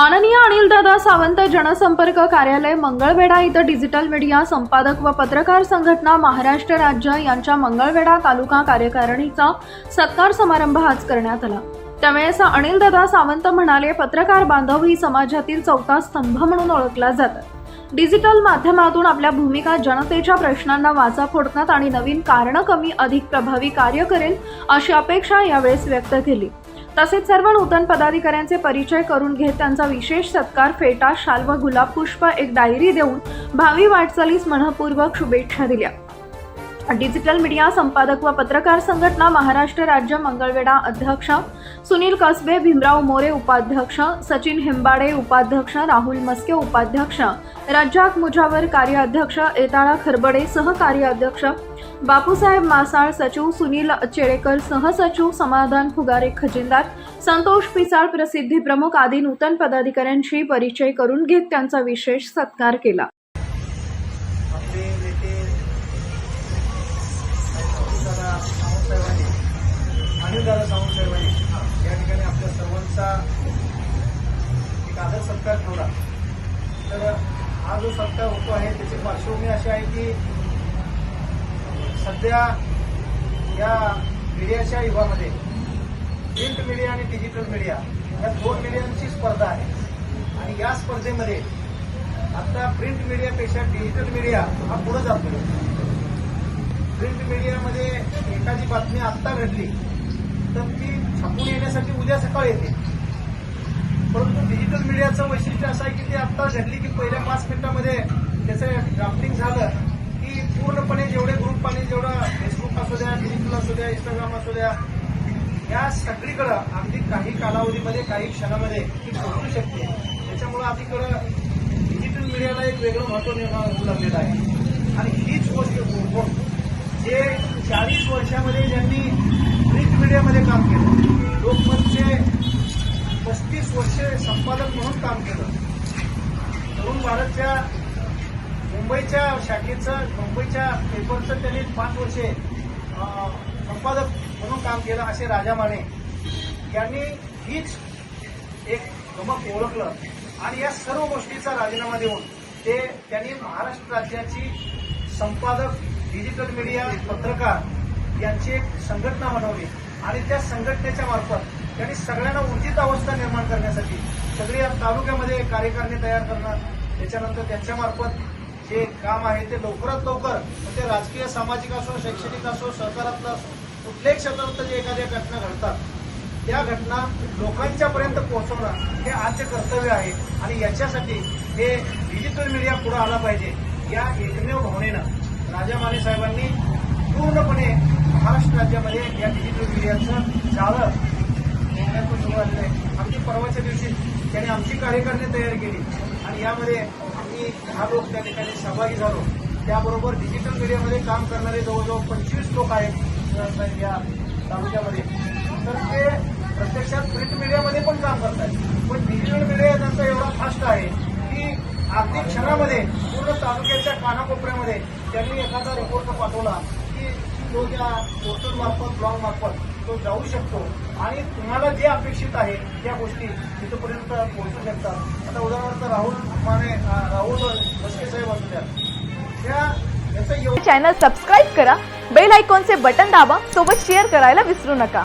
माननीय अनिलदादा सावंत जनसंपर्क कार्यालय मंगळवेढा इथं डिजिटल मीडिया संपादक व पत्रकार संघटना महाराष्ट्र राज्य यांच्या मंगळवेढा तालुका कार्यकारिणीचा सत्कार समारंभ आज करण्यात आला. त्यावेळेस अनिलदादा सावंत म्हणाले पत्रकार बांधव ही समाजातील चौथा स्तंभ म्हणून ओळखला जातात. डिजिटल माध्यमातून आपल्या भूमिका जनतेच्या प्रश्नांना वाचा फोडतात आणि नवीन कारणं कमी अधिक प्रभावी कार्य करेल अशी अपेक्षा यावेळेस व्यक्त केली. तसेच सर्व नूतन पदाधिकाऱ्यांचे परिचय करून घेत त्यांचा विशेष सत्कार फेटा शाल व गुलाब पुष्प एक डायरी देऊन भावी वाटचालीस मनपूर्वक शुभेच्छा दिल्या. डिजिटल मीडिया संपादक व पत्रकार संघटना महाराष्ट्र राज्य मंगळवेढा अध्यक्ष सुनील कसबे भीमराव मोरे उपाध्यक्ष सचिन हेंबाडे उपाध्यक्ष राहुल मस्के उपाध्यक्ष रज्जाक मुजावर कार्याध्यक्ष एताळा खरबडे सहकार्याध्यक्ष बापूसाहेब मासाळ सचिव सुनील चेळेकर सहसचिव समाधान फुगारे खजिनदार संतोष पिसाळ प्रसिद्धी प्रमुख आदी नूतन पदाधिकाऱ्यांशी परिचय करून घेत त्यांचा विशेष सत्कार केला. त्यांचा एक आदर सत्कार ठेवला. तर हा जो सत्कार होतो आहे त्याची पार्श्वभूमी अशी आहे की सध्या या मीडियाच्या युगामध्ये प्रिंट मीडिया आणि डिजिटल मीडिया या दोन मीडियांची स्पर्धा आहे. आणि या स्पर्धेमध्ये आता प्रिंट मीडियापेक्षा डिजिटल मीडिया हा पुढे जातो प्रिंट मीडियामध्ये एखादी बातमी आत्ता घडली तर ती छापून येण्यासाठी उद्या सकाळी येते. परंतु डिजिटल मीडियाचं वैशिष्ट्य असं आहे की ती आत्ता घडली की पहिल्या पाच मिनिटामध्ये त्याचं ड्राफ्टिंग झालं की पूर्णपणे जेवढे ग्रुप आणि जेवढा फेसबुक असू द्या डिजिटल असू द्या इंस्टाग्राम असू द्या या सगळीकडं अगदी काही कालावधीमध्ये काही क्षणामध्ये ती पोहोचू शकते. त्याच्यामुळं अलीकडं डिजिटल मीडियाला एक वेगळं महत्त्व निर्माण होऊ लागलेलं आहे. आणि हीच गोष्ट हो- हो- जे चाळीस वर्षामध्ये ज्यांनी मीडियामध्ये काम केलं. लोकमतचे पस्तीस वर्षे संपादक म्हणून काम केलं. तरुण भारतच्या मुंबईच्या शाखेचं मुंबईच्या पेपरचं त्यांनी पाच वर्षे संपादक म्हणून काम केलं असे राजा माने. यांनी हीच एक गमक ओळखलं. आणि या सर्व गोष्टीचा राजीनामा देऊन ते त्यांनी महाराष्ट्र राज्याची संपादक डिजिटल मीडिया पत्रकार यांची एक संघटना बनवली. आणि त्या संघटनेच्या मार्फत त्यांनी सगळ्यांना ऊर्जित अवस्था निर्माण करण्यासाठी सगळी या तालुक्यामध्ये कार्यकारिणी तयार करणार. त्याच्यानंतर त्यांच्यामार्फत जे काम आहे ते लवकरात लवकर ते राजकीय सामाजिक असो शैक्षणिक असो सहकारातलं असो कुठल्याही क्षेत्रात जे एखाद्या घटना घडतात. त्या घटना लोकांच्यापर्यंत पोहोचवणं हे आजचे कर्तव्य आहे आणि याच्यासाठी हे डिजिटल मीडिया पुढे आला पाहिजे. या एकमेव भावनेनं राजा माने साहेबांनी पूर्णपणे महाराष्ट्र राज्यामध्ये या डिजिटल मीडियाचं जाळं नेण्याचं सुरू झालेलं आहे अगदी परवाच्या दिवशी त्यांनी आमची कार्यकारिणी तयार केली. आणि यामध्ये आम्ही दहा लोक त्या ठिकाणी सहभागी झालो. त्याबरोबर डिजिटल मीडियामध्ये काम करणारे जवळजवळ पंचवीस लोक आहेत या तालुक्यामध्ये. तर ते प्रत्यक्षात प्रिंट मीडियामध्ये पण काम करतात पण डिजिटल मीडिया त्यांचा एवढा फास्ट आहे की अगदी क्षणामध्ये पूर्ण तालुक्याच्या कानाकोपऱ्यामध्ये त्यांनी एखादा रिपोर्ट पाठवला. की तो त्या पोस्टर मार्फत ब्लॉग मार्फत तो जाऊ शकतो. आणि तुम्हाला जे अपेक्षित आहे त्या गोष्टी तिथपर्यंत पोहोचू शकतात. आता उदाहरणार्थ राहुल माने राहुल बसके साहेब असू द्या त्या याचं चॅनल सबस्क्राईब करा बेल आयकॉनचे बटन दाबा सोबत शेअर करायला विसरू नका.